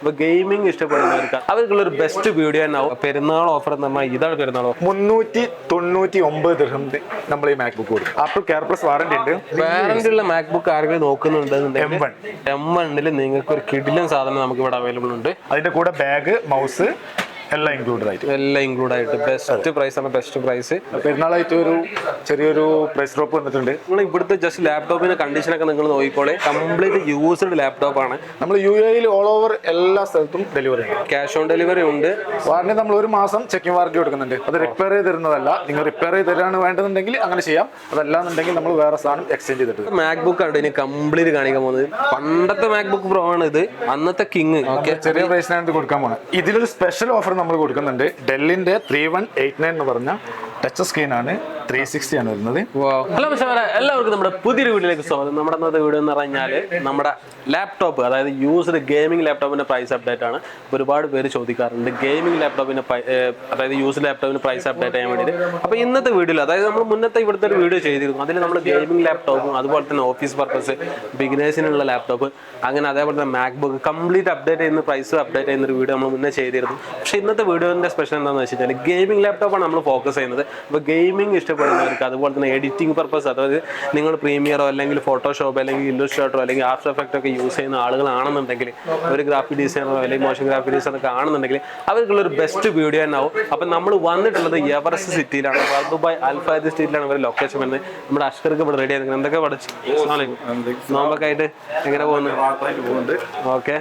ഇപ്പൊ ഗെയിമിംഗ് ഇഷ്ടപ്പെടുന്നവർക്ക് അവർക്കുള്ള ഒരു ബെസ്റ്റ് വീഡിയോ തന്നെ പെരുന്നാൾ ഓഫർ പറഞ്ഞാൽ ഇതാണ് പെരുന്നാൾ ഓഫർ മുന്നൂറ്റി തൊണ്ണൂറ്റി ഒമ്പത് നമ്മൾ ഈ മാക് ബുക്ക് കൊടുക്കും. ആപ്പിൾ കെയർ പ്ലസ് വാറന്റി ഉണ്ട്. വാറന്റി ഉള്ള മാക്ബുക്ക് ആരെങ്കിലും നോക്കുന്നുണ്ട് എം വൺ എം വണ്ണിൽ നിങ്ങൾക്ക് ഒരു കിടിലൻ സാധനം നമുക്ക് ഇവിടെ അവൈലബിൾ ഉണ്ട്. അതിന്റെ കൂടെ ബാഗ് മൗസ് എല്ലാം ഇൻക്ലൂഡഡ് ആയിട്ട്. എല്ലാം ഇൻക്ലൂഡ് ആയിട്ട്. ബെസ്റ്റ് പ്രൈസ് ആണ് ബെസ്റ്റ് പ്രൈസ് പെരുന്നാളായിട്ട് ഒരു ചെറിയൊരു പ്രൈസ് ഡ്രോപ്പ് വന്നിട്ടുണ്ട്. നിങ്ങൾ ഇവിടുത്തെ ജസ്റ്റ് ലാപ്ടോപ്പിന്റെ കണ്ടീഷനൊക്കെ നിങ്ങൾ നോക്കിക്കോളെ. കംപ്ലീറ്റ് യൂസ്ഡ് ലാപ്ടോപ്പ് ആണ്. നമ്മൾ യു എയിൽ ഓൾ ഓവർ എല്ലാ സ്ഥലത്തും ഡെലിവറി ഉണ്ട്. ക്യാഷ് ഓൺ ഡെലിവറി ഉണ്ട്. വാറണ്ടി നമ്മൾ ഒരു മാസം ചെക്കിംഗ് വാറണ്ടി കൊടുക്കുന്നുണ്ട്. അത് റിപ്പയർ ചെയ്ത് തരുന്നതല്ല. നിങ്ങൾ റിപ്പയർ ചെയ്ത് തരാണ് വേണ്ടതെന്നുണ്ടെങ്കിൽ അങ്ങനെ ചെയ്യാം. അതല്ലാന്നുണ്ടെങ്കിൽ നമ്മൾ വേറെ സാധനം എക്സ്ചേഞ്ച് ചെയ്തിട്ട്. മാക്ബുക്ക് ആണ് ഇനി കംപ്ലീറ്റ് കാണിക്കാൻ പോകുന്നത്. പണ്ടത്തെ മാക്ബുക്ക് പ്രോ ആണ് ഇത് അന്നത്തെ കിങ് ചെറിയ പ്രൈസിനാണ് കൊടുക്കാൻ പോകുന്നത് ഇതിലൊരു സ്പെഷ്യൽ ഓഫർ നമ്മൾ കൊടുക്കുന്നുണ്ട്. ഡെല്ലിന്റെ ത്രീ വൺ എയ്റ്റ് നയൻ എന്ന് പറഞ്ഞ ടച്ച് സ്ക്രീൻ ആണ്. ത്രീ സിക്സ്റ്റി ആണ് വരുന്നത്. ഹലോ മിസ്റ്റർ എല്ലാവർക്കും നമ്മുടെ പുതിയൊരു വീട്ടിലേക്ക് സ്വാഗതം. നമ്മുടെ ഇന്നത്തെ വീഡിയോ എന്ന് പറഞ്ഞാൽ നമ്മുടെ ലാപ്ടോപ്പ് അതായത് യൂസ്ഡ് ഗെയിമിംഗ് ലാപ്ടോപ്പിന്റെ പ്രൈസ് അപ്ഡേറ്റ് ആണ്. ഒരുപാട് പേര് ചോദിക്കാറുണ്ട് ഗെയിമിംഗ് ലാപ്ടോപ്പിന്റെ അതായത് യൂസ്ഡ് ലാപ്ടോപ്പിന്റെ പ്രൈസ് അപ്ഡേറ്റ് ചെയ്യാൻ വേണ്ടിയിട്ട്. അപ്പോൾ ഇന്നത്തെ വീഡിയോയിൽ അതായത് നമ്മൾ മുന്നത്തെ ഇവിടുത്തെ ഒരു വീഡിയോ ചെയ്തിരുന്നു. അതിൽ നമ്മൾ ഗെയിമിംഗ് ലാപ്ടോപ്പും അതുപോലെ തന്നെ ഓഫീസ് പർപ്പസ് ബിഗിനേഴ്സിനുള്ള ലാപ്ടോപ്പ് അങ്ങനെ അതേപോലെ തന്നെ മാക്ബുക്ക് കംപ്ലീറ്റ് അപ്ഡേറ്റ് ചെയ്യുന്ന പ്രൈസ് അപ്ഡേറ്റ് ചെയ്യുന്ന ഒരു വീഡിയോ നമ്മൾ മുന്നേ ചെയ്തിരുന്നു. പക്ഷേ ഇന്നത്തെ വീഡിയോന്റെ സ്പെഷ്യൽ എന്താണെന്ന് വെച്ച് കഴിഞ്ഞാൽ ഗെയിമിംഗ് ലാപ്ടോപ്പാണ് നമ്മൾ ഫോക്കസ് ചെയ്യുന്നത്. അപ്പോൾ ഗെയിമിംഗ് ഇഷ്ടപ്പെടുന്നവർക്ക് അതുപോലെ തന്നെ എഡിറ്റിംഗ് പർപ്പസ് അതായത് നിങ്ങൾ പ്രീമിയറോ അല്ലെങ്കിൽ ഫോട്ടോഷോപ്പ് അല്ലെങ്കിൽ ഇല്ലുസ്ട്രേറ്ററോ അല്ലെങ്കിൽ ആഫ്റ്റർ എഫക്റ്റ് ഒക്കെ യൂസ് ചെയ്യുന്ന ആളുകളാണെന്നുണ്ടെങ്കിൽ ഒരു ഗ്രാഫിക് ഡിസൈനറോ അല്ലെങ്കിൽ മോഷൻ ഗ്രാഫിക് ഡിസൈനർ ഒക്കെ ആണെന്നുണ്ടെങ്കിൽ അവർക്കുള്ള ഒരു ബെസ്റ്റ് വീഡിയോ തന്നെ ആവും അപ്പം നമ്മൾ വന്നിട്ടുള്ളത് എവറസ്റ്റ് സിറ്റിയിലാണ് ദുബായ് അൽഫാദ് സ്ട്രീറ്റിലാണ് ഇവർ ലൊക്കേഷൻ വരുന്നത്. നമ്മുടെ അഷ്കർക്ക് ഇവിടെ റെഡി ആയിരുന്നു എന്തൊക്കെ പഠിച്ചു? നോമ്പൊക്കെ ആയിട്ട് എങ്ങനെ പോകുന്നു? ഓക്കെ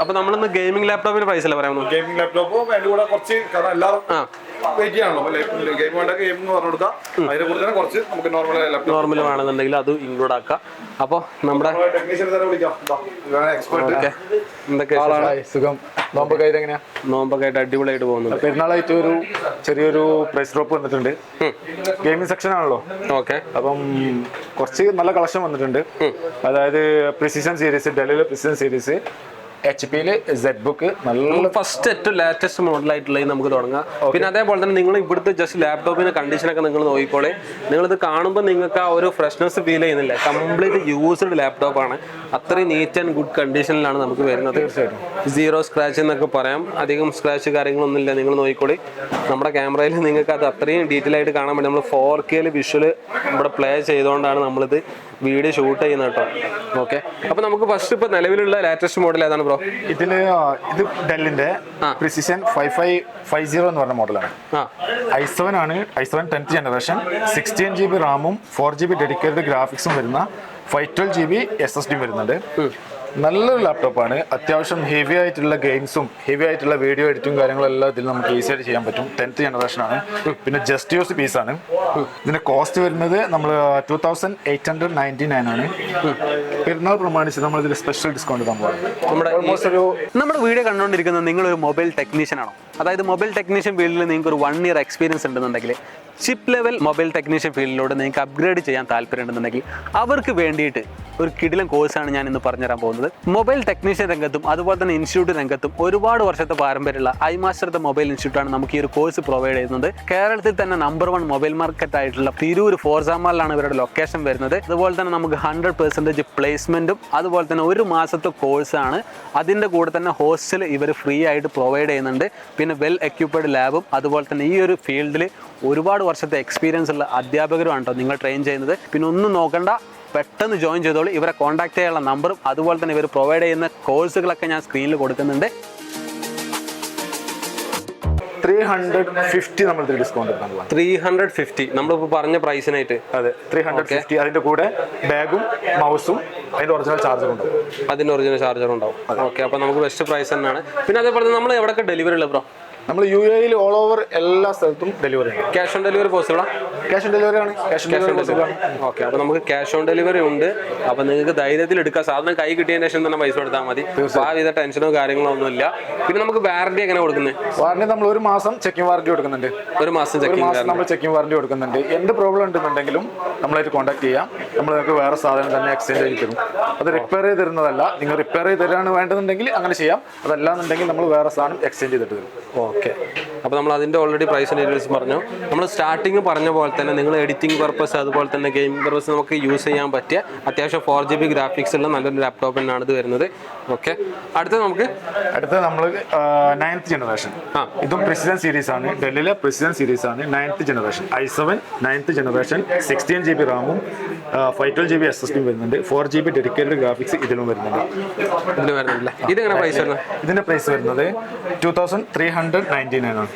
അപ്പൊ നമ്മളിന്ന് ഗെയിമിംഗ് ലാപ്ടോപ്പിന്റെ പ്രൈസ് അല്ലേ പറയാം ഗെയിമിംഗ് ലാപ്ടോപ്പ് അതിന്റെ കൂടെ കുറച്ച് കാരണം എല്ലാവരും ആ. വെയിറ്റ് ചെയ്യാണല്ലോ. ഗെയിം വേണ്ട ഗെയിം എന്ന് പറഞ്ഞു അതിനെ കൂടെ തന്നെ കുറച്ച് നമുക്ക് നോർമൽ ലാപ്ടോപ്പ് നോർമൽ വേണമെന്നുണ്ടെങ്കിൽ അത് ഇൻക്ലൂഡ് ആക്കാം. അപ്പൊ നമ്മുടെ ടെക്നീഷ്യൻ തന്നെ വിളിക്കാം. എക്സ്പെർട്ട് എന്തൊക്കെ സുഖം. നോമ്പ് കയ്യിൽ എങ്ങനെയാ? നോമ്പൊക്കെ ആയിട്ട് അടിപൊളിയായിട്ട് പോകുന്നുണ്ട്. പെരുന്നാളായിട്ട് ഒരു ചെറിയൊരു പ്രൈസ് ഡ്രോപ്പ് വന്നിട്ടുണ്ട്. ഗെയിമിംഗ് സെക്ഷൻ ആണല്ലോ. ഓക്കെ. അപ്പം കുറച്ച് നല്ല കളക്ഷൻ വന്നിട്ടുണ്ട്. അതായത് പ്രിസിഷൻ സീരീസ് ഡൽഹിയിലെ പ്രിസിഷൻ സീരീസ് എച്ച് പിയിൽ സെഡ് ബുക്ക് നല്ല ഫസ്റ്റ് ഏറ്റവും മോഡൽ മോഡലായിട്ടുള്ളത് നമുക്ക് തുടങ്ങാം. പിന്നെ അതേപോലെ തന്നെ നിങ്ങൾ ഇവിടുത്തെ ജസ്റ്റ് ലാപ്ടോപ്പിന്റെ കണ്ടീഷൻ ഒക്കെ നിങ്ങൾ നോക്കിക്കോളെ. ഇത് കാണുമ്പോൾ നിങ്ങൾക്ക് ആ ഒരു ഫ്രഷ്നെസ് ഫീൽ ചെയ്യുന്നില്ല. കംപ്ലീറ്റ് യൂസ്ഡ് ലാപ്ടോപ്പാണ് അത്രയും നീറ്റ് ആൻഡ് ഗുഡ് കണ്ടീഷനിലാണ് നമുക്ക് വരുന്നത്. സീറോ സ്ക്രാച്ച് എന്നൊക്കെ പറയാം. അധികം സ്ക്രാച്ച് കാര്യങ്ങളൊന്നും ഇല്ല നിങ്ങൾ നോക്കിക്കോളി. നമ്മുടെ ക്യാമറയിൽ നിങ്ങൾക്ക് അത് അത്രയും ഡീറ്റെയിൽ ആയിട്ട് കാണാൻ പറ്റും. നമ്മൾ ഫോർ കെയിൽ വിഷ്വൽ ഇവിടെ പ്ലേ ചെയ്തുകൊണ്ടാണ് നമ്മളിത് വീഡിയോ ഷൂട്ട് ചെയ്യുന്ന കേട്ടോ. ഓക്കെ അപ്പൊ നമുക്ക് ഫസ്റ്റ് ഇപ്പൊ നിലവിലുള്ള ലാറ്റസ്റ്റ് മോഡൽ ഏതാണ് ബ്രോ ഇതിൽ ഇത് ഡെല്ലിന്റെ precision five five five zero എന്ന് പറഞ്ഞ മോഡലാണ് ഐ സെവൻ ആണ് i seven tenth generation sixteen G B റാമും ഫോർ ജി ബി ഡെഡിക്കേറ്റഡ് ഗ്രാഫിക്സും വരുന്ന five twelve G B S S ഡിയും വരുന്നുണ്ട്. നല്ലൊരു ലാപ്ടോപ്പാണ് അത്യാവശ്യം ഹെവി ആയിട്ടുള്ള ഗെയിംസും ഹെവി ആയിട്ടുള്ള വീഡിയോ എഡിറ്റിംഗ് കാര്യങ്ങളെല്ലാം ഇതിൽ നമുക്ക് ഈസി ആയിട്ട് ചെയ്യാൻ പറ്റും. ടെൻത്ത് ജനറേഷൻ ആണ്. പിന്നെ ജസ്റ്റ് യൂസ് പീസ് ആണ്. ഇതിന്റെ കോസ്റ്റ് വരുന്നത് നമ്മൾ two thousand eight hundred ninety nine ആണ്. പെരുന്നാൾ പ്രമാണിച്ച് നമ്മൾ ഇതിൽ സ്പെഷ്യൽ ഡിസ്കൗണ്ട് നമ്മുടെ ഓൾമോസ്റ്റ് ഒരു നമ്മുടെ വീഡിയോ കണ്ടുകൊണ്ടിരിക്കുന്നത് നിങ്ങൾ ഒരു മൊബൈൽ ടെക്നീഷ്യൻ ആണോ? അതായത് മൊബൈൽ ടെക്നീഷ്യൻ ഫീൽഡിൽ നിങ്ങൾക്ക് ഒരു വൺ ഇയർ എക്സ്പീരിയൻസ് ഉണ്ടെന്നുണ്ടെങ്കിൽ ചിപ്പ് ലെവൽ മൊബൈൽ ടെക്നീഷ്യൻ ഫീൽഡിലൂടെ നിങ്ങൾക്ക് അപ്ഗ്രേഡ് ചെയ്യാൻ താല്പര്യം ഉണ്ടെന്നുണ്ടെങ്കിൽ അവർക്ക് വേണ്ടിയിട്ട് ഒരു കിടിലൻ കോഴ്സാണ് ഞാൻ ഇന്ന് പറഞ്ഞുതരാൻ പോകുന്നത്. മൊബൈൽ ടെക്നീഷ്യൻ രംഗത്തും അതുപോലെ തന്നെ ഇൻസ്റ്റിറ്റ്യൂട്ട് രംഗത്തും ഒരുപാട് വർഷത്തെ പാരമ്പര്യമുള്ള ഐ മാസ്റ്റർ ദ മൊബൈൽ ഇൻസ്റ്റിറ്റ്യൂട്ടാണ് നമുക്ക് ഈ ഒരു കോഴ്സ് പ്രൊവൈഡ് ചെയ്യുന്നത്. കേരളത്തിൽ തന്നെ നമ്പർ വൺ മൊബൈൽ മാർക്കറ്റ് ആയിട്ടുള്ള തിരൂർ ഫോർസാമാളിലാണ് ഇവരുടെ ലൊക്കേഷൻ വരുന്നത്. അതുപോലെ തന്നെ നമുക്ക് ഹൺഡ്രഡ് പെർസെന്റേജ് പ്ലേസ്മെന്റും അതുപോലെ തന്നെ ഒരു മാസത്തെ കോഴ്സാണ് അതിന്റെ കൂടെ തന്നെ ഹോസ്റ്റൽ ഇവർ ഫ്രീ ആയിട്ട് പ്രൊവൈഡ് ചെയ്യുന്നുണ്ട്. പിന്നെ വെൽ എക്യുപ്ഡ് ലാബും അതുപോലെ തന്നെ ഈ ഒരു ഫീൽഡിൽ ഒരുപാട് വർഷത്തെ എക്സ്പീരിയൻസ് ഉള്ള അധ്യാപകരുമാണ് കേട്ടോ നിങ്ങൾ ട്രെയിൻ ചെയ്യുന്നത്. പിന്നെ ഒന്നും നോക്കണ്ട പെട്ടെന്ന് ജോയിൻ ചെയ്തോളൂ. ഇവരെ കോൺടാക്ട് ചെയ്യാനുള്ള നമ്പറും അതുപോലെ തന്നെ ഇവർ പ്രൊവൈഡ് ചെയ്യുന്ന കോഴ്സുകളൊക്കെ ഞാൻ സ്ക്രീനിൽ കൊടുക്കുന്നുണ്ട്. ത്രീ ഹൺഡ്രഡ് ഫിഫ്റ്റി നമ്മൾ ഡിസ്കൗണ്ട് ത്രീ ഹൺഡ്രഡ് ഫിഫ്റ്റി നമ്മളിപ്പോൾ പറഞ്ഞ പ്രൈസിനായിട്ട് അതെ ത്രീ ഹൺഡ്രഡ് ഫിഫ്റ്റി അതിന്റെ കൂടെ ബാഗും മൗസും അതിന്റെ ഒറിജിനൽ ചാർജറും ഉണ്ടാവും. അതിന്റെ ഒറിജിനൽ ചാർജർ ഉണ്ടാവും. ഓക്കെ അപ്പോൾ നമുക്ക് ബെസ്റ്റ് പ്രൈസ് തന്നെയാണ്. പിന്നെ അതേപോലെ നമ്മൾ എവിടെയൊക്കെ ഡെലിവറി ഉള്ളത് ബ്രോ നമ്മൾ യു എയിൽ ഓൾ ഓവർ എല്ലാ സ്ഥലത്തും ഡെലിവറി ഉണ്ട്. ക്യാഷ് ഓൺ ഡെലിവറി പോസിബിളാണ് ക്യാഷ് ഓൺ ഡെലിവറി ആണ്. ക്യാഷ് ഓൺ ഡെലിവറി പോസിബിൾ ആണ്. ഓക്കെ അപ്പോൾ നമുക്ക് ക്യാഷ് ഓൺ ഡെലിവറി ഉണ്ട്. അപ്പോൾ നിങ്ങൾക്ക് ധൈര്യത്തിൽ എടുക്കാം. സാധനം കൈ കിട്ടിയതിന് ശേഷം തന്നെ പൈസ കൊടുത്താൽ മതി. ആ വിധ ടെൻഷനോ കാര്യങ്ങളോ ഒന്നുമില്ല പിന്നെ നമുക്ക് വാറണ്ടി എങ്ങനെ കൊടുക്കുന്നത്? വാറണ്ടി നമ്മൾ ഒരു മാസം ചെക്കിംഗ് വാറണ്ടി കൊടുക്കുന്നുണ്ട്. ഒരു മാസം ചെക്കിംഗ് വാറണ്ടി നമ്മൾ ചെക്കിംഗ് വാറണ്ടി കൊടുക്കുന്നുണ്ട്. എന്ത് പ്രോബ്ലം ഉണ്ടെന്നുണ്ടെങ്കിലും നമ്മളായിട്ട് കോൺടാക്ട് ചെയ്യാം. നമ്മൾ നിങ്ങൾക്ക് വേറെ സാധനം തന്നെ എക്സ്ചേഞ്ച് ചെയ്ത് തരും. അത് റിപ്പയർ ചെയ്ത് തരുന്നതല്ല. നിങ്ങൾ റിപ്പയർ ചെയ്ത് തരാണ് വേണ്ടതെന്നുണ്ടെങ്കിൽ അങ്ങനെ ചെയ്യാം. അതല്ലാന്നുണ്ടെങ്കിൽ നമ്മൾ വേറെ സാധനം എക്സ്ചേഞ്ച് ചെയ്തിട്ട് തരും. Okay okay. അപ്പോൾ നമ്മൾ അതിന്റെ ഓൾറെഡി പ്രൈസ് ഡീറ്റെയിൽസ് പറഞ്ഞു. നമ്മൾ സ്റ്റാർട്ടിങ് പറഞ്ഞ പോലെ തന്നെ നിങ്ങൾ എഡിറ്റിംഗ് പർപ്പസ് അതുപോലെ തന്നെ ഗെയിം പർപ്പസ് നമുക്ക് യൂസ് ചെയ്യാൻ പറ്റിയ അത്യാവശ്യം ഫോർ ജി ബി ഗ്രാഫിക്സ് ഉള്ള നല്ലൊരു ലാപ്ടോപ്പ് തന്നെയാണ് ഇത് വരുന്നത്. ഓക്കെ അടുത്ത നമുക്ക് അടുത്ത നമ്മൾ നയൻത്ത് ജനറേഷൻ ആ. ഇതും പ്രസിഡന്റ് സീരീസ് ആണ്. ഡെല്ലിലെ പ്രസിഡന്റ് സീരീസ് ആണ്. Ninth generation i seven ninth generation sixteen G B റാമും five twelve G B S S ഡിയും വരുന്നുണ്ട്. Four G B dedicated graphics ഇതിലും വരുന്നുണ്ട്. ഇതിന് വരുന്നില്ല ഇതെങ്ങനെ പ്രൈസ് വരുന്നത്? ഇതിന്റെ പ്രൈസ് വരുന്നത് two thousand three hundred ninety nine ആണ്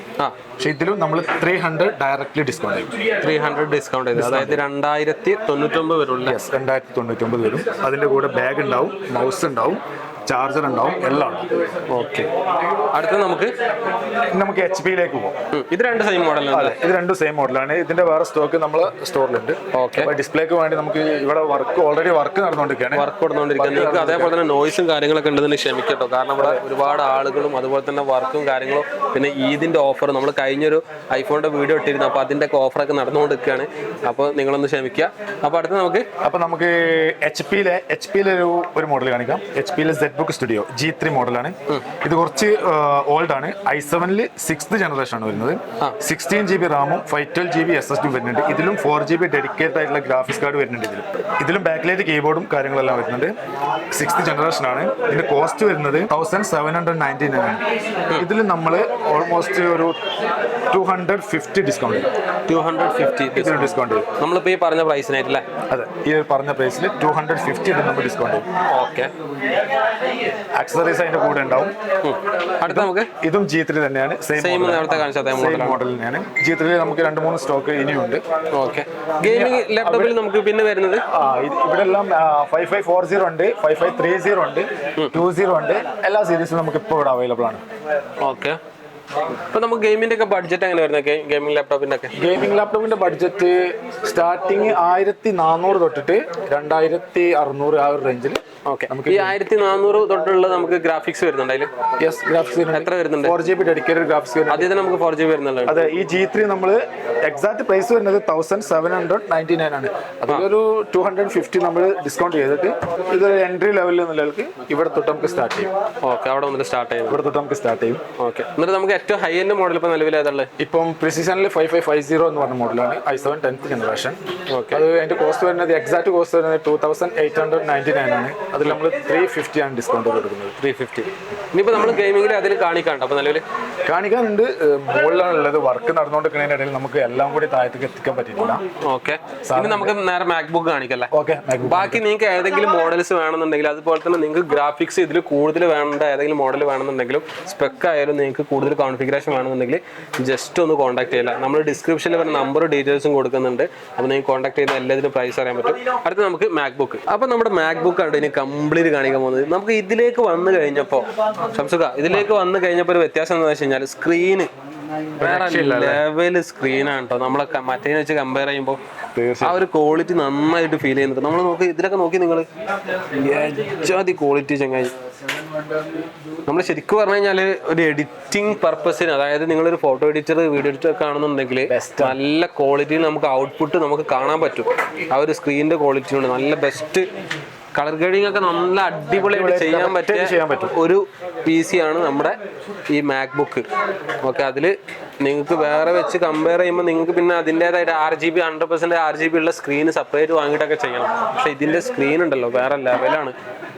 പക്ഷെ ഇതിലും നമ്മൾ ത്രീ ഹൺഡ്രഡ് ഡയറക്ട്ലി ഡിസ്കൗണ്ട് ചെയ്യും. ത്രീ ഹൺഡ്രഡ് ഡിസ്കൗണ്ട് ചെയ്തു അതായത് രണ്ടായിരത്തി തൊണ്ണൂറ്റൊമ്പത് വരും യെസ് രണ്ടായിരത്തി തൊണ്ണൂറ്റൊമ്പത് വരും. അതിന്റെ കൂടെ ബാഗ് ഉണ്ടാവും മൗസ് ഉണ്ടാവും. ചാർജർ ഉണ്ടാവും എല്ലാം. ഓക്കെ. അടുത്ത നമുക്ക്? നമുക്ക് എച്ച് പിയിലേക്ക് പോകും ഇത് രണ്ട് സെയിം മോഡൽ ഇത് രണ്ടും സെയിം മോഡലാണ് ഇതിന്റെ വേറെ സ്റ്റോക്ക് നമ്മൾ സ്റ്റോറിലുണ്ട് ഓക്കെ. ഡിസ്പ്ലേക്ക് വേണ്ടി നമുക്ക് ഇവിടെ വർക്ക് ഓൾറെഡി വർക്ക് നടന്നുകൊണ്ടിരിക്കുകയാണ്. വർക്ക് കൊടുത്തുകൊണ്ടിരിക്കുന്നത് നിങ്ങൾക്ക് അതേപോലെ തന്നെ നോയ്സും കാര്യങ്ങളൊക്കെ ഉണ്ടെന്ന് ക്ഷമിക്കട്ടോ. കാരണം ഇവിടെ ഒരുപാട് ആളുകളും അതുപോലെ തന്നെ വർക്കും കാര്യങ്ങളും പിന്നെ ഈദിന്റെ ഓഫർ നമ്മൾ കഴിഞ്ഞൊരു ഐഫോണിന്റെ വീഡിയോ ഇട്ടിരുന്നു. അപ്പോൾ അതിന്റെ ഒക്കെ ഓഫറൊക്കെ നടന്നുകൊണ്ടിരിക്കുകയാണ്. അപ്പോൾ നിങ്ങളൊന്ന് ക്ഷമിക്കുക. അപ്പോൾ അടുത്ത് നമുക്ക്? അപ്പൊ നമുക്ക് എച്ച് പിയിലെ എച്ച് പിയിലെ ഒരു ഒരു മോഡൽ കാണിക്കാം. എച്ച് പിയിലെ ബുക്ക് സ്റ്റുഡിയോ ജി ത്രീ മോഡലാണ് ഇത് കുറച്ച് ഓൾഡ് ആണ്. ഐ സെവനിൽ സിക്സ്ത് ജനറേഷൻ ആണ് വരുന്നത്. സിക്സ്റ്റീൻ ജി ബി റാമും five twelve G B S S D വരുന്നുണ്ട്. ഇതിലും ഫോർ ജി ബി ഡെഡിക്കേറ്റഡ് ആയിട്ടുള്ള ഗ്രാഫിക്സ് കാർഡ് വരുന്നുണ്ട് ഇതിലും. ഇതിലും ബാക്ക്ലൈറ്റ് കീബോർഡും കാര്യങ്ങളെല്ലാം വരുന്നുണ്ട്. സിക്സ്ത് ജനറേഷൻ ആണ്. ഇതിന്റെ കോസ്റ്റ് വരുന്നത് thousand seven hundred ninety nine ആണ്. ഇതിൽ നമ്മൾ ഓൾമോസ്റ്റ് ഒരു two hundred fifty discount two hundred fifty discount നമ്മളിപ്പോൾ ഈ പറഞ്ഞ പ്രൈസിനായിട്ടല്ലേ അതെ. ഈ പറഞ്ഞ പ്രൈസിൽ ടു ഹൺഡ്രഡ് ഫിഫ്റ്റി നമ്മൾ ഡിസ്കൗണ്ട് ഓക്കെ ആക്സസറീസ് അതിന്റെ കൂടെ ഉണ്ടാവും. അടുത്ത നമുക്ക്? ഇതും ജി ത്രീ തന്നെയാണ്. Same നേരത്തെ കാണിച്ച അതേ model ആണ്. മോഡൽ തന്നെയാണ്. ജി ത്രീ നമുക്ക് രണ്ട് മൂന്ന് സ്റ്റോക്ക് ഇനിയുണ്ട്. ഓക്കെ ഗെയിമിംഗ് ലാപ്ടോപ്പിൽ നമുക്ക് പിന്നെ വരുന്നത്? ആ ഇവിടെ എല്ലാം ഫൈവ് ഫൈവ് ഫോർ സീറോ ഉണ്ട് ഫൈവ് ഫൈവ് ത്രീ സീറോ ഉണ്ട് ടു സീറോ ഉണ്ട്. എല്ലാ സീരീസും നമുക്ക് ഇപ്പോൾ ഇവിടെ അവൈലബിൾ ആണ്. ഓക്കെ ഇപ്പൊ നമുക്ക് ഗെയിമിന്റെ ഒക്കെ ബഡ്ജറ്റ് എങ്ങനെ വരുന്നത്? ഗെയിമിംഗ് ലാപ്ടോപ്പിന്റെ ഒക്കെ? ഗെയിമിംഗ് ലാപ്ടോപ്പിന്റെ ബഡ്ജറ്റ് സ്റ്റാർട്ടിങ് ആയിരത്തി നാനൂറ് തൊട്ടിട്ട് രണ്ടായിരത്തി അറുന്നൂറ് ആ ഒരു റേഞ്ചിൽ ഓക്കെ ഈ ആയിരത്തി നാനൂറ് തൊട്ടുള്ള നമുക്ക് ഗ്രാഫിക്സ് വരുന്നുണ്ട് അതിൽ യെസ് ഗ്രാഫിക്സ് എത്ര വരുന്നുണ്ട്? Four G B dedicated graphics ആദ്യത്തെ നമുക്ക് ഫോർ ജി ബി വരുന്നുണ്ട്. അതെ ഈ ജി ത്രീ നമ്മൾ എക്സാക്ട് പ്രൈസ് വരുന്നത് thousand seven hundred ninety nine ആണ്. അതിലൊരു ടു ഹൺഡ്രഡ് ഫിഫ്റ്റി നമ്മൾ ഡിസ്കൗണ്ട് ചെയ്തിട്ട് ഇത് എൻട്രി ലെവലിൽ നിലയ്ക്ക് ഇവിടെ തൊട്ട് നമുക്ക് സ്റ്റാർട്ട് ചെയ്യും. ഓക്കെ അവിടെ വന്നിട്ട് സ്റ്റാർട്ട് ചെയ്യും ഇവിടെ തൊട്ട് നമുക്ക് സ്റ്റാർട്ട് ചെയ്യും. ഓക്കെ എന്നിട്ട് നമുക്ക് ഏറ്റവും ഹൈ എൻഡ് മോഡൽ ഇപ്പൊ നിലവിൽ ഏതുള്ളത്? ഇപ്പം പ്രിസിഷനിൽ ഫൈവ് ഫൈവ് ഫൈവ് സീറോ എന്ന് പറഞ്ഞ മോഡലാണ് i seven tenth generation okay അത് അതിന്റെ കോസ്റ്റ് വരുന്നത് എക്സാക്ട് കോസ്റ്റ് വരുന്നത് two thousand eight hundred ninety nine ആണ്. അതിൽ നമ്മൾ ത്രീ ഫിഫ്റ്റി ആണ് ഡിസ്കൗണ്ട് കൊടുക്കുന്നത് ത്രീ ഫിഫ്റ്റി ഇനിയിപ്പോൾ നമ്മൾ ഗെയിമിംഗിൽ അതിൽ കാണിക്കാണ്ട് അപ്പോൾ നിലവിൽ കാണിക്കാനുണ്ട്. മുകളിലാണ് ഉള്ളത് വർക്ക് നടന്നുകൊണ്ടിരിക്കുന്നതിന് ഇടയിൽ നമുക്ക് എല്ലാം കൂടി താഴത്തേക്ക് എത്തിക്കാൻ പറ്റിയിട്ടില്ല. ഓക്കെ ഇനി നമുക്ക് നേരെ മാക്ബുക്ക് കാണിക്കല്ലേ? ഓക്കെ ബാക്കി നിങ്ങൾക്ക് ഏതെങ്കിലും മോഡൽസ് വേണമെന്നുണ്ടെങ്കിൽ അതുപോലെ തന്നെ നിങ്ങൾക്ക് ഗ്രാഫിക്സ് ഇതിൽ കൂടുതൽ വേണ്ട ഏതെങ്കിലും മോഡൽ വേണമെന്നുണ്ടെങ്കിലും സ്പെക്ക് ആയാലും നിങ്ങൾക്ക് കൂടുതൽ കോൺഫിഗറേഷൻ വേണമെന്നുണ്ടെങ്കിൽ ജസ്റ്റ് ഒന്ന് കോൺടാക്ട് ചെയ്യില്ല. നമ്മൾ ഡിസ്ക്രിപ്ഷനിൽ വരുന്ന നമ്പർ ഡീറ്റെയിൽസും കൊടുക്കുന്നുണ്ട്. അപ്പോൾ നിങ്ങൾക്ക് കോൺടാക്ട് ചെയ്ത് എല്ലാത്തിനും പ്രൈസ് അറിയാൻ പറ്റും. അടുത്ത് നമുക്ക് മാക്ബുക്ക് അപ്പോൾ നമ്മുടെ മാക്ബുക്ക് ആണ് ഇനി കംപ്ലീറ്റ് കാണിക്കാൻ പോകുന്നത്. നമുക്ക് ഇതിലേക്ക് വന്നു കഴിഞ്ഞപ്പോ ശംസുഖ ഇതിലേക്ക് വന്നു കഴിഞ്ഞപ്പോൾ ഒരു വ്യത്യാസം എന്താണെന്ന് വെച്ച് കഴിഞ്ഞാൽ സ്ക്രീന് ലെവൽ ലെവൽ സ്ക്രീനാണ് കേട്ടോ നമ്മളെ മറ്റേ വെച്ച് കമ്പയർ ചെയ്യുമ്പോൾ ആ ഒരു ക്വാളിറ്റി നന്നായിട്ട് ഫീൽ ചെയ്യുന്നുണ്ട്. നമ്മൾ നോക്കി ഇതിലൊക്കെ നോക്കി നിങ്ങൾ ഏജാതി ക്വാളിറ്റി ചങ്ങായി. നമ്മൾ ശരിക്കും പറഞ്ഞു കഴിഞ്ഞാൽ ഒരു എഡിറ്റിംഗ് പർപ്പസിന് അതായത് നിങ്ങൾ ഒരു ഫോട്ടോ എഡിറ്റർ വീഡിയോ എഡിറ്റർ ഒക്കെ ആണെന്നുണ്ടെങ്കിൽ നല്ല ക്വാളിറ്റിയിൽ നമുക്ക് ഔട്ട്പുട്ട് നമുക്ക് കാണാൻ പറ്റും. ആ ഒരു സ്ക്രീനിന്റെ ക്വാളിറ്റി ഉണ്ട് നല്ല ബെസ്റ്റ് കളർ ഗ്രേഡിംഗ് ഒക്കെ നല്ല അടിപൊളിയായിട്ട് ചെയ്യാൻ പറ്റിയ ചെയ്യാൻ പറ്റും. ഒരു പി സി ആണ് നമ്മുടെ ഈ മാക്ബുക്ക് ഓക്കെ അതിൽ നിങ്ങൾക്ക് വേറെ വെച്ച് കമ്പയർ ചെയ്യുമ്പോൾ നിങ്ങൾക്ക് പിന്നെ അതിന്റെതായിട്ട് ആറ് ജി ബി ഹൺഡ്രഡ് പെർസെന്റ് ആറ് ജി ബി ഉള്ള സ്ക്രീന് സെപ്പറേറ്റ് വാങ്ങിയിട്ടൊക്കെ ചെയ്യണം. പക്ഷെ ഇതിന്റെ സ്ക്രീൻ ഉണ്ടല്ലോ വേറെ ലെവലാണ്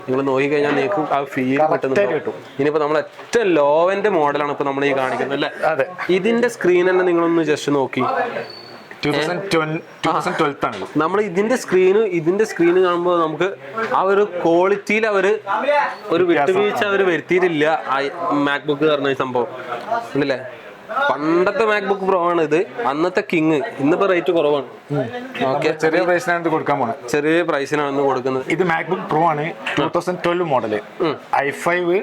നിങ്ങൾ നോക്കി കഴിഞ്ഞാൽ നിങ്ങൾക്ക് ആ ഫീൽ കിട്ടുന്നുണ്ട്? കിട്ടും. ഇനിയിപ്പോൾ നമ്മൾ ഏറ്റവും ലോവന്റെ മോഡലാണ് ഇപ്പോൾ നമ്മൾ ഈ കാണിക്കുന്നത് അല്ലേ? അതെ. ഇതിന്റെ സ്ക്രീൻ തന്നെ നിങ്ങളൊന്ന് ജസ്റ്റ് നോക്കി. നമ്മൾ ഇതിന്റെ സ്ക്രീന് ഇതിന്റെ സ്ക്രീന് കാണുമ്പോൾ നമുക്ക് ആ ഒരു ക്വാളിറ്റിയിൽ അവർ ഒരു വിട്ടുവീഴ്ച അവർ വരുത്തിയിട്ടില്ല. മാക്ബുക്ക് പറഞ്ഞ സംഭവം. ഉണ്ടല്ലേ പണ്ടത്തെ മാക്ബുക്ക് പ്രോ ആണ് ഇത് അന്നത്തെ കിങ് ഇന്നിപ്പോ റേറ്റ് കുറവാണ്. ഓക്കെ ചെറിയ പ്രൈസിനാണ് ഇത് കൊടുക്കാൻ പോണത് ചെറിയ പ്രൈസിനാണ് ഇന്ന് കൊടുക്കുന്നത്. ഇത് മാക്ബുക്ക് പ്രോ ആണ് two thousand twelve model i five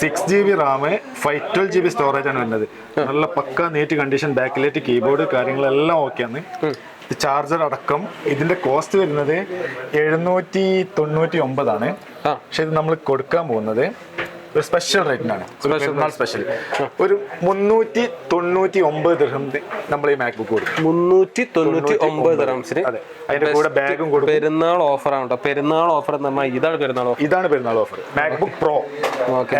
six G B RAM five twelve G B storage ആണ് വരുന്നത്. നല്ല പക്ക നീറ്റ് കണ്ടീഷൻ ബാക്കിലേറ്റ് കീബോർഡ് കാര്യങ്ങളെല്ലാം ഓക്കെയാണ് ചാർജർ അടക്കം. ഇതിന്റെ കോസ്റ്റ് വരുന്നത് എഴുന്നൂറ്റി തൊണ്ണൂറ്റി ഒമ്പതാണ് പക്ഷെ ഇത് നമ്മൾ കൊടുക്കാൻ പോകുന്നത് ഒരു സ്പെഷ്യൽ റേറ്റിനാണ് ആണ് പെരുന്നാൾ സ്പെഷ്യൽ ഒരു മുന്നൂറ്റി തൊണ്ണൂറ്റി ഒമ്പത് ദിർഹം നമ്മൾ ഈ മാക്ബുക്ക് കൊടുക്കും. മുന്നൂറ്റി തൊണ്ണൂറ്റി ഒമ്പത് റംസിന് അതിന്റെ കൂടെ ബാഗും കൊടുക്കും. പെരുന്നാൾ ഓഫറാണ് കേട്ടോ പെരുന്നാൾ ഓഫർ എന്ന് പറഞ്ഞാൽ ഇതാണ് പെരുന്നാൾ ഓഫർ ഇതാണ് Perunnal offer MacBook pro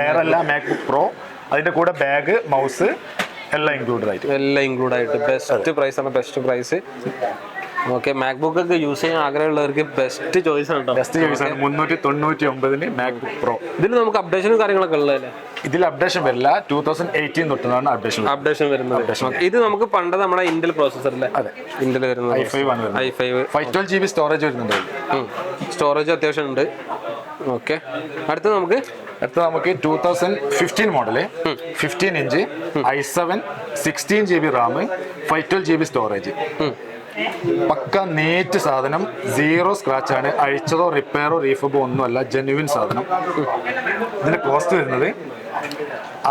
air അല്ല മാക്ബുക്ക് പ്രോ അതിന്റെ കൂടെ ബാഗ് മൗസ് എല്ലാം ഇൻക്ലൂഡഡ് ആയിട്ട്. എല്ലാം ഇൻക്ലൂഡ് ആയിട്ട്. ബെസ്റ്റ് പ്രൈസ് ആണ് ബെസ്റ്റ് പ്രൈസ് ഓക്കെ മാക്ബുക്ക് ഒക്കെ യൂസ് ചെയ്യാൻ ആഗ്രഹമുള്ളവർക്ക് ബെസ്റ്റ് ചോയ്സ് ആണ് കേട്ടോ ബെസ്റ്റ് ചോയ്സ് ആണ്. മുന്നൂറ്റി തൊണ്ണൂറ്റി ഒമ്പതിന് മാക്ബുക്ക് പ്രോ ഇതിൽ നമുക്ക് അപ്ഡേഷനും കാര്യങ്ങളൊക്കെ ഉള്ളതല്ലേ? ഇതിൽ അപ്ഡേഷൻ വരില്ല. ടൂ തൗസൻഡ് എയ്റ്റീൻ തൊട്ടാണ് അപ്ഡേഷൻ അപ്ഡേഷൻ വരുന്നത്. ഇത് നമുക്ക് പണ്ട് നമ്മുടെ ഇന്റൽ പ്രോസസർ അല്ലേ? അതെ. ഇന്റൽ വരുന്നത്. ഐ ഫൈവ് ആണ് I five five twelve G B storage വരുന്നുണ്ട്. സ്റ്റോറേജ് അത്യാവശ്യം ഉണ്ട്. ഓക്കെ അടുത്ത് നമുക്ക്? അടുത്ത നമുക്ക് two thousand fifteen model fifteen inch I seven sixteen G B RAM five twelve G B storage pakka neat സാധനം സീറോ സ്ക്രാച്ച് ആണ്. അഴിച്ചതോ റിപ്പയറോ റീഫബോ ഒന്നുമല്ല ജെന്യുവിൻ സാധനം. ഇതിന്റെ കോസ്റ്റ് വരുന്നത്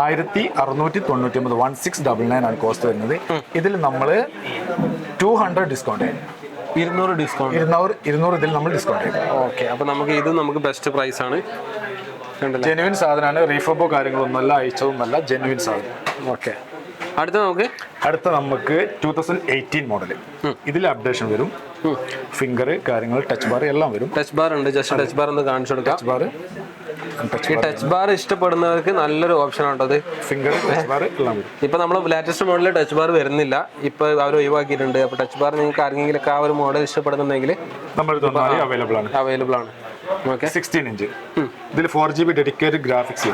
ആയിരത്തി അറുന്നൂറ്റി തൊണ്ണൂറ്റി ഒമ്പത് വൺ സിക്സ് ഡബിൾ നയൻ ആണ് കോസ്റ്റ് വരുന്നത്. ഇതിൽ നമ്മൾ ടു ഹൺഡ്രഡ് ഡിസ്കൗണ്ട് ചെയ്യും. ഇരുന്നൂറ് ഡിസ്കൗണ്ട് ഇരുന്നൂറ് ഇരുന്നൂറ് ഇതിൽ നമ്മൾ ഡിസ്കൗണ്ട് ചെയ്യും. ഓക്കെ അപ്പൊ നമുക്ക് ഇത് നമുക്ക് ബെസ്റ്റ് പ്രൈസ് ആണ്. ജെനുവിൻ സാധനമാണ് റീഫബോ കാര്യങ്ങളൊന്നുമല്ല അയച്ചതൊന്നുമല്ല ജെനുവിൻ സാധനം. ഓക്കെ അടുത്ത നമുക്ക്? അടുത്ത നമുക്ക് ടൂ തൗസൻഡ് എയ്റ്റീൻ മോഡൽ ഇതിൽ അപ്ഡേഷൻ വരും. ഫിംഗർ കാര്യങ്ങൾ ടച്ച് ബാർ എല്ലാം വരും. ടച്ച് ബാർ ഉണ്ട്. ജസ്റ്റ് ടച്ച് ബാർ ഒന്ന് കാണിച്ചു കൊടുക്കാം. ടച്ച് ബാർ ടച്ച് ഈ ടച്ച് ബാർ ഇഷ്ടപ്പെടുന്നവർക്ക് നല്ലൊരു ഓപ്ഷൻ ആണ് അത് ഫിംഗർ ടച്ച് ബാർ എല്ലാം വരും. ഇപ്പൊ നമ്മൾ ലാറ്റസ്റ്റ് മോഡലിൽ ടച്ച് ബാർ വരുന്നില്ല. ഇപ്പൊ അവർ ഒഴിവാക്കിയിട്ടുണ്ട്. അപ്പൊ ടച്ച് ബാർ നിങ്ങൾക്ക് ആരെങ്കിലും ആ ഒരു മോഡൽ ഇഷ്ടപ്പെടുന്നുണ്ടെങ്കിൽ അവൈലബിൾ ആണ്. അവൈലബിൾ ആണ്. ഓക്കെ സിക്സ്റ്റീൻ ഇഞ്ച് ഇതിൽ four G B dedicated graphics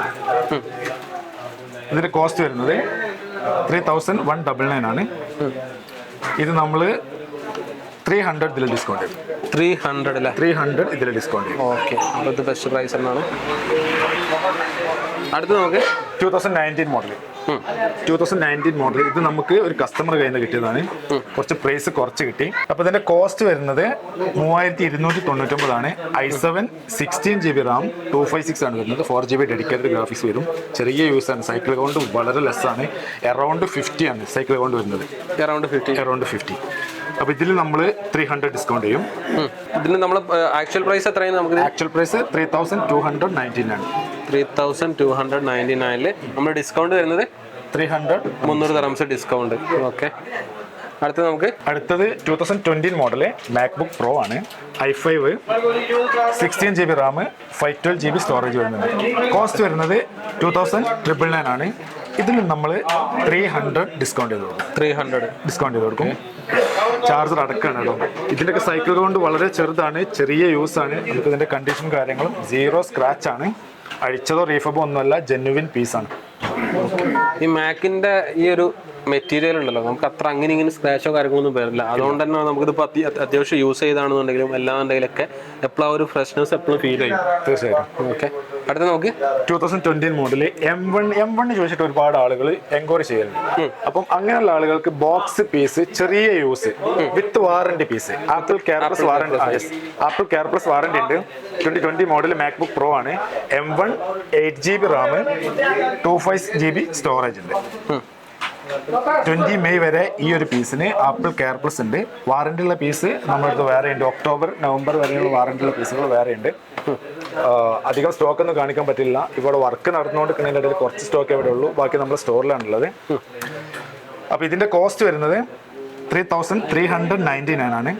ഇതിന്റെ കോസ്റ്റ് വരുന്നത് three thousand one double nine ആണ്. ഇത് നമ്മൾ ത്രീ ഹൺഡ്രഡ് ഇതിൽ ഡിസ്കൗണ്ട് ചെയ്യും. ത്രീ ഹൺഡ്രഡ് അല്ലേ ത്രീ ഹൺഡ്രഡ് ഇതിൽ ഡിസ്കൗണ്ട് ചെയ്യും. ഓക്കെ അപ്പോൾ ഇത് ബെസ്റ്റ് പ്രൈസ് എന്നാണ്. അടുത്ത് നമുക്ക് two thousand nineteen model two thousand nineteen model ഇത് നമുക്ക് ഒരു കസ്റ്റമർ കയ്യിൽ നിന്ന് കിട്ടിയതാണ്. കുറച്ച് പ്രൈസ് കുറച്ച് കിട്ടി. അപ്പോൾ ഇതിന്റെ കോസ്റ്റ് വരുന്നത് മൂവായിരത്തി ഇരുന്നൂറ്റി തൊണ്ണൂറ്റൊമ്പതാണ് I seven sixteen G B RAM two five six ആണ് വരുന്നത്. Four G B dedicated graphics വരും. ചെറിയ യൂസ് ആണ്. സൈക്കിൾ അക്കൗണ്ട് വളരെ ലെസ്സാണ് ആണ്. എറൗണ്ട് ഫിഫ്റ്റി ആണ് സൈക്കിൾ കൗണ്ട് വരുന്നത്. എറൗണ്ട് ഫിഫ്റ്റി എറൗണ്ട് ഫിഫ്റ്റി അപ്പൊ ഇതിൽ നമ്മൾ ത്രീ ഹൺഡ്രഡ് ഡിസ്കൗണ്ട് ചെയ്യും. ഇതിന് നമ്മൾ ആക്ച്വൽ പ്രൈസ് എത്രയാണ് നമുക്ക് actual price three thousand two hundred nineteen ആണ് three thousand two hundred ninety നയനിൽ നമ്മൾ ഡിസ്കൗണ്ട് വരുന്നത് ത്രീ ഹൺഡ്രഡ് മുന്നൂറ് തറംസ് ഡിസ്കൗണ്ട് ഓക്കെ അടുത്തത് നമുക്ക് അടുത്തത് two thousand twenty model MacBook Pro ആണ്. I five sixteen G B RAM five twelve G B storage വരുന്നുണ്ട് cost വരുന്നത് ടൂ തൗസൻഡ് ട്രിപ്പിൾ നയൻ ആണ്. ഇതിൽ നമ്മൾ ത്രീ ഹൺഡ്രഡ് ഡിസ്കൗണ്ട് ചെയ്ത് കൊടുക്കും. ത്രീ ഹൺഡ്രഡ് ഡിസ്കൗണ്ട് ചെയ്ത് കൊടുക്കും. ചാർജർ അടക്കാണ് കേട്ടോ. ഇതിന്റെയൊക്കെ സൈക്കിൾ കൊണ്ട് വളരെ ചെറുതാണ് ചെറിയ യൂസ് ആണ്. നമുക്ക് ഇതിന്റെ കണ്ടീഷൻ കാര്യങ്ങളും സീറോ സ്ക്രാച്ച് ആണ്. അഴിച്ചതോ റീഫബോ ഒന്നുമല്ല ജെന്യുവിൻ പീസാണ് ഈ മാക്കിന്റെ ഈ ഒരു മെറ്റീരിയൽ ഉണ്ടല്ലോ നമുക്ക് അത്ര അങ്ങനെ ഇങ്ങനെ സ്ക്രാച്ചോ കാര്യങ്ങളൊന്നും വരില്ല. അതുകൊണ്ട് തന്നെ നമുക്കിത് അത്യാവശ്യം യൂസ് ചെയ്താണെന്നുണ്ടെങ്കിലും എല്ലാന്നുണ്ടെങ്കിലൊക്കെ എപ്പോഴും ആ ഒരു ഫ്രഷ്നെസ് എപ്പോഴും ഫീൽ ചെയ്യും. തീർച്ചയായിട്ടും. ഓക്കെ അടുത്ത നമുക്ക് two thousand twenty model M one M one ചോദിച്ചിട്ട് ഒരുപാട് ആളുകൾ എൻക്വയറി ചെയ്യലുണ്ട്. അപ്പം അങ്ങനെയുള്ള ആളുകൾക്ക് ബോക്സ് പീസ് ചെറിയ use with warranty piece AppleCare plus warranty AppleCare plus warranty ഉണ്ട്. Twenty twenty model MacBook Pro ആണ്. M one eight G B RAM two five G B storage ഉണ്ട്. ട്വന്റി മെയ് വരെ ഈ ഒരു പീസിന് ആപ്പിൾ കെയർ പ്ലസ് ഉണ്ട്. Warranty ഉള്ള piece നമ്മളടുത്ത് വേറെ ഉണ്ട് ഒക്ടോബർ നവംബർ വരെയുള്ള വാറന്റി ഉള്ള പീസുകൾ വേറെ ഉണ്ട് അധികം സ്റ്റോക്ക് ഒന്നും കാണിക്കാൻ പറ്റില്ല. ഇവിടെ വർക്ക് നടന്നുകൊണ്ടിരിക്കുന്നതിന്റെ ഇടയിൽ കുറച്ച് സ്റ്റോക്ക് ഇവിടെ ഉള്ളൂ. ബാക്കി നമ്മൾ സ്റ്റോറിലാണുള്ളത്. അപ്പോൾ ഇതിന്റെ കോസ്റ്റ് വരുന്നത് three thousand three hundred ninety nine ആണ്.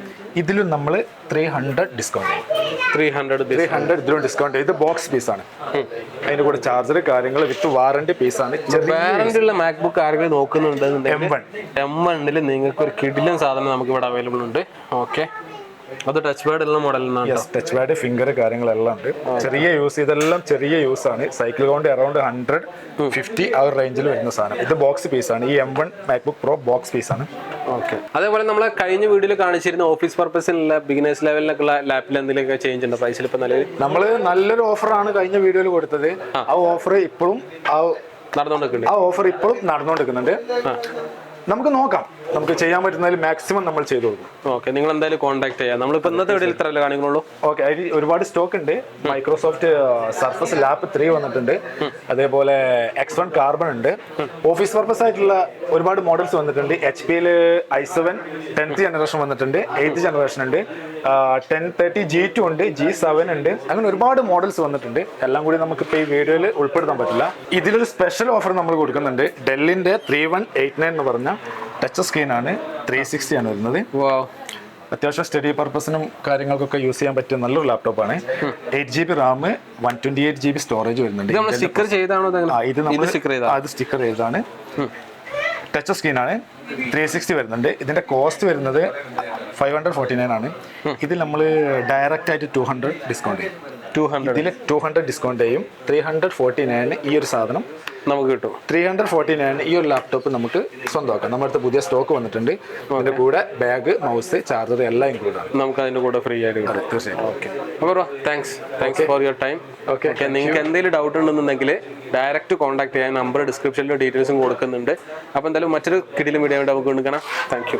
ഇതിലും നമ്മൾ ത്രീ ഹൺഡ്രഡ് ഡിസ്കൗണ്ട് ചെയ്യും. ത്രീ ഹൺഡ്രഡ് ത്രീ ഹൺഡ്രഡ് ഇതിലും ഡിസ്കൗണ്ട് ചെയ്ത് ബോക്സ് പീസാണ് അതിന്റെ കൂടെ ചാർജർ കാര്യങ്ങൾ വിത്ത് വാറണ്ടി പീസ് ആണ്. വാറന്റി ഉള്ള മാക്ബുക്ക് ആരെങ്കിലും നോക്കുന്നുണ്ട് എം വൺ എം വണ്ണിൽ നിങ്ങൾക്ക് ഒരു കിടിലൻ സാധനം നമുക്ക് ഇവിടെ അവൈലബിൾ ഉണ്ട്. ഓക്കെ അത് ടച്ച് പാഡ് ഉള്ള model yes touch pad finger കാര്യങ്ങളെല്ലാം ഉണ്ട്. ചെറിയ യൂസ് ഇതെല്ലാം ചെറിയ യൂസ് ആണ്. സൈക്കിൾ കൊണ്ട് അറൌണ്ട് ഹൺഡ്രഡ് ഫിഫ്റ്റി ആ ഒരു റേഞ്ചിൽ വരുന്ന സാധനം. ഇത് ബോക്സ് പീസ് ആണ്. ഈ M one MacBook Pro box piece ആണ്. ഓക്കെ അതേപോലെ നമ്മൾ കഴിഞ്ഞ വീഡിയോയിൽ കാണിച്ചിരുന്ന ഓഫീസ് പർപ്പസിനുള്ള ബിഗിനേഴ്സ് ലെവലിലൊക്കെ ലാപ്പിൽ എന്തെങ്കിലുമൊക്കെ ചേഞ്ച് ഉണ്ടോ പ്രൈസിൽ ഇപ്പൊ നല്ല നമ്മൾ നല്ലൊരു ഓഫറാണ് കഴിഞ്ഞ വീഡിയോയിൽ കൊടുത്തത്. ആ. ഓഫർ ഇപ്പോഴും ആ നടന്നുകൊണ്ടിരിക്കുന്നുണ്ട് ആ ഓഫർ ഇപ്പോഴും നടന്നുകൊണ്ടിരിക്കുന്നുണ്ട് നമുക്ക് നോക്കാം. നമുക്ക് ചെയ്യാൻ പറ്റുന്നതിൽ മാക്സിമം നമ്മൾ ചെയ്തു കൊടുക്കും. ഓക്കെ നിങ്ങൾ എന്തായാലും കോൺടാക്ട് ചെയ്യാം. നമ്മൾ നമ്മളിപ്പോ ഇന്നത്തെ വീഡിയോയിൽ ഇത്രയല്ലേ കാണിക്കുന്നുള്ളൂ? ഓക്കെ അതിൽ ഒരുപാട് സ്റ്റോക്ക് ഉണ്ട്. മൈക്രോസോഫ്റ്റ് സർഫസ് ലാപ്പ് ത്രീ വന്നിട്ടുണ്ട്. അതേപോലെ എക്സ് വൺ കാർബൺ ഉണ്ട്. ഓഫീസ് പർപ്പസ് ആയിട്ടുള്ള ഒരുപാട് മോഡൽസ് വന്നിട്ടുണ്ട്. എച്ച് പിയിൽ ഐ സെവൻ ടെൻത്ത് ജനറേഷൻ വന്നിട്ടുണ്ട്. എയ്ത്ത് ജനറേഷൻ ഉണ്ട്. ടെൻ തേർട്ടി ജി ടു ഉണ്ട് ജി സെവൻ ഉണ്ട്. അങ്ങനെ ഒരുപാട് മോഡൽസ് വന്നിട്ടുണ്ട്. എല്ലാം കൂടി നമുക്ക് ഇപ്പൊ ഈ വീഡിയോയിൽ ഉൾപ്പെടുത്താൻ പറ്റില്ല. ഇതിലൊരു സ്പെഷ്യൽ ഓഫർ നമ്മൾ കൊടുക്കുന്നുണ്ട്. ഡെല്ലിന്റെ ത്രീ വൺ എയ്റ്റ് നയൻ എന്ന് പറഞ്ഞ ടച്ച് സ്ക്രീൻ ആണ്. ത്രീ സിക്സ്റ്റി ആണ് വരുന്നത്. അത്യാവശ്യം സ്റ്റഡി പർപ്പസിനും കാര്യങ്ങൾക്കൊക്കെ യൂസ് ചെയ്യാൻ പറ്റിയ നല്ലൊരു ലാപ്ടോപ്പാണ് eight G B RAM one twenty eight G B storage വരുന്നുണ്ട്. ഇത് സ്റ്റിക്കർ ചെയ്താണോ ഇത് സ്റ്റിക്കർ ചെയ്താണ്? ടച്ച് സ്ക്രീനാണ് ത്രീ സിക്സ്റ്റി വരുന്നുണ്ട്. ഇതിന്റെ കോസ്റ്റ് വരുന്നത് ഫൈവ് ഹൺഡ്രഡ് ഫോർട്ടി നയൻ ആണ് ഇതിൽ നമ്മൾ ഡയറക്റ്റ് ആയിട്ട് ടു ഹൺഡ്രഡ് ഡിസ്കൗണ്ട് ചെയ്യും. ടു ഹൺഡ്രഡ് ഇതിൽ ടു ഹൺഡ്രഡ് ഡിസ്കൗണ്ട് ചെയ്യും. ത്രീ ഹൺഡ്രഡ് ഫോർട്ടി നയൻ ഈ ഒരു സാധനം. നമുക്ക് കിട്ടും. ത്രീ ഹൺഡ്രഡ് ഫോർട്ടി നയൻ ഈ ഒരു ലാപ്ടോപ്പ് നമുക്ക് സ്വന്തമാക്കാം. നമ്മുടെ അടുത്ത് പുതിയ സ്റ്റോക്ക് വന്നിട്ടുണ്ട്. അതിന്റെ കൂടെ ബാഗ് മൗസ് ചാർജർ എല്ലാം ഇൻക്ലൂഡ് ആണ്. നമുക്ക് അതിന്റെ കൂടെ ഫ്രീ ആയിട്ട് കിട്ടും. തീർച്ചയായും ഓക്കെ. അപ്പോൾ thanks thanks for your time okay നിങ്ങൾക്ക് എന്തെങ്കിലും ഡൗട്ട് ഉണ്ടെന്നുണ്ടെങ്കിൽ ഡയറക്റ്റ് കോൺടാക്ട് ചെയ്യാൻ നമ്പർ ഡിസ്ക്രിപ്ഷനിൽ ഡീറ്റെയിൽസും കൊടുക്കുന്നുണ്ട്. അപ്പോൾ എന്തായാലും മറ്റൊരു കിടിലും വീഡിയോ നമുക്ക് കൊണ്ടുക്കണം താങ്ക്